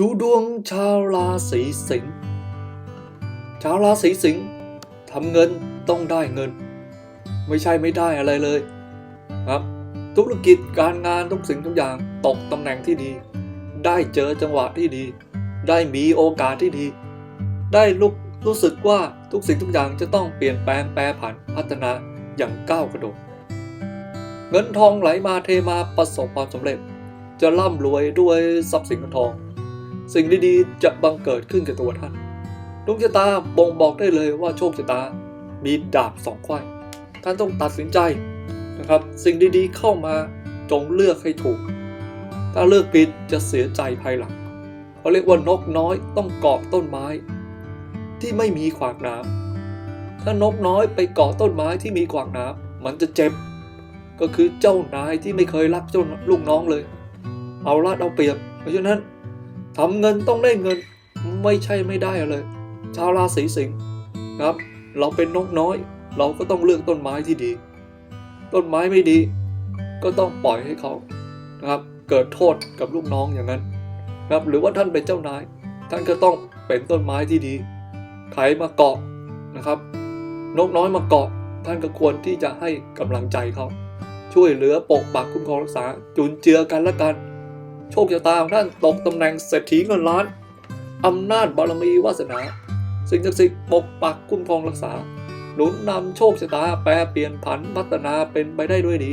ดูดวงชาวราศีสิงห์ ชาวราศีสิงห์ทำเงินต้องได้เงิน ไม่ใช่ไม่ได้อะไรเลยครับ ธุรกิจการงานทุกสิ่งทุกอย่างตกตำแหน่งที่ดี ได้เจอจังหวะที่ดี ได้มีโอกาสที่ดี ได้ลุกรู้สึกว่าทุกสิ่งทุกอย่างจะต้องเปลี่ยนแปลงแปรผันพัฒนาอย่างก้าวกระโดด เงินทองไหลมาเทมาประสบความสำเร็จ จะร่ำรวยด้วยทรัพย์สินเงินทอง สิ่งดีๆ จะบังเกิดขึ้นกับตัวท่านดวงชะตาบ่งบอกได้เลยว่าโชคชะตา มีดาบสองไขว้ท่านต้องตัดสินใจนะครับ สิ่งดีๆเข้ามาจงเลือกให้ถูก ถ้าเลือกผิดจะเสียใจภายหลังเขาเรียกว่านกน้อยต้องเกาะต้นไม้ ที่ไม่มีขวากน้ำถ้านกน้อยไปเกาะต้นไม้ที่มีขวากน้ำมันจะเจ็บ ก็คือเจ้านายที่ไม่เคยรักเจ้าลูกน้องเลย เอาลาดเอาเปรียบ เพราะฉะนั้น ทำเงินต้องได้เงินไม่ใช่ไม่ได้เลย ชาวราศีสิงห์ครับ เราเป็นนกน้อย เราก็ต้องเลือกต้นไม้ที่ดี ต้นไม้ไม่ดี ก็ต้องปล่อยให้เขานะครับ เกิดโทษกับลูกน้องอย่างนั้นครับหรือว่าท่านเป็นเจ้านาย ท่านก็ต้องเป็นต้นไม้ที่ดีใครมาเกาะนะครับ นกน้อยมาเกาะ ท่านก็ควรที่จะให้กำลังใจเขาช่วยเหลือปกปักคุ้มครองรักษาจุนเจือกันและกัน โชคชะตาของท่านตกตำแหน่งเศรษฐีเงินล้านอำนาจบารมีวาสนา สิ่งศักดิ์สิทธิ์ปกปักคุ้มครองรักษา หนุนนำโชคชะตาแปรเปลี่ยนผันพัฒนาเป็นไปได้ด้วยดี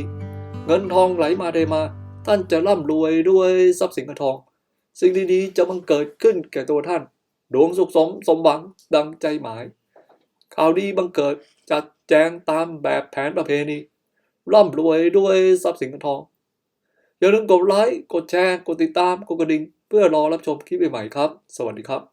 เงินทองไหลมาได้มา ท่านจะร่ำรวยด้วยทรัพย์สินเงินทอง สิ่งดีๆจะบังเกิดขึ้นแก่ตัวท่าน ดวงสุขสมสมหวังดังใจหมาย ข่าวดีบังเกิดจัดแจงตามแบบแผนประเพณีร่ำรวยด้วยทรัพย์สินเงินทอง อย่าลืมกดไลค์ กดแชร์ กดติดตาม กดกระดิ่ง เพื่อรอรับชมคลิปใหม่ๆครับ สวัสดีครับ